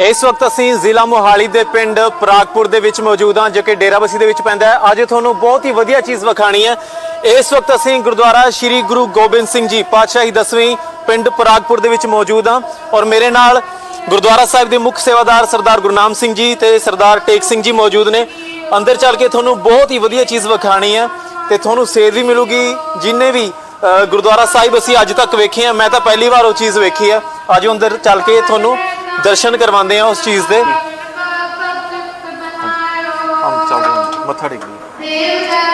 ਇਸ ਵਕਤ ਅਸੀਂ ਜ਼ਿਲ੍ਹਾ ਮੋਹਾਲੀ ਦੇ ਪਿੰਡ ਪ੍ਰਾਗਪੁਰ ਦੇ ਵਿੱਚ ਮੌਜੂਦ ਹਾਂ, ਜੋ ਕਿ ਡੇਰਾਬੱਸੀ ਦੇ ਵਿੱਚ ਪੈਂਦਾ ਹੈ। ਅੱਜ ਤੁਹਾਨੂੰ ਬਹੁਤ ਹੀ ਵਧੀਆ ਚੀਜ਼ ਵਿਖਾਣੀ ਹੈ। ਇਸ ਵਕਤ ਅਸੀਂ ਗੁਰਦੁਆਰਾ ਸ੍ਰੀ ਗੁਰੂ ਗੋਬਿੰਦ ਸਿੰਘ ਜੀ ਪਾਤਸ਼ਾਹੀ ਦਸਵੀਂ ਪਿੰਡ ਪ੍ਰਾਗਪੁਰ ਦੇ ਵਿੱਚ ਮੌਜੂਦ ਹਾਂ ਔਰ ਮੇਰੇ ਨਾਲ ਗੁਰਦੁਆਰਾ ਸਾਹਿਬ ਦੇ ਮੁੱਖ ਸੇਵਾਦਾਰ ਸਰਦਾਰ ਗੁਰਨਾਮ ਸਿੰਘ ਜੀ ਤੇ ਸਰਦਾਰ ਟੇਕ ਸਿੰਘ ਜੀ ਮੌਜੂਦ ਨੇ। ਅੰਦਰ ਚੱਲ ਕੇ ਤੁਹਾਨੂੰ ਬਹੁਤ ਹੀ ਵਧੀਆ ਚੀਜ਼ ਵਿਖਾਣੀ ਹੈ ਤੇ ਤੁਹਾਨੂੰ ਸੇਧ ਵੀ ਮਿਲੂਗੀ। ਜਿੰਨੇ ਵੀ ਗੁਰਦੁਆਰਾ ਸਾਹਿਬ ਅਸੀਂ ਅੱਜ ਤੱਕ ਵੇਖੇ ਆ, ਮੈਂ ਤਾਂ ਪਹਿਲੀ ਵਾਰ ਉਹ ਚੀਜ਼ ਵੇਖੀ ਆ। ਆਜੋ ਅੰਦਰ ਚੱਲ ਕੇ ਤੁਹਾਨੂੰ ਦਰਸ਼ਨ ਕਰਵਾਉਂਦੇ ਆ ਉਸ ਚੀਜ਼ ਦੇ। ਹਮ ਚੱਲਦੇ ਹਾਂ ਮੱਥਾ ਟੇਕਦੇ ਹਾਂ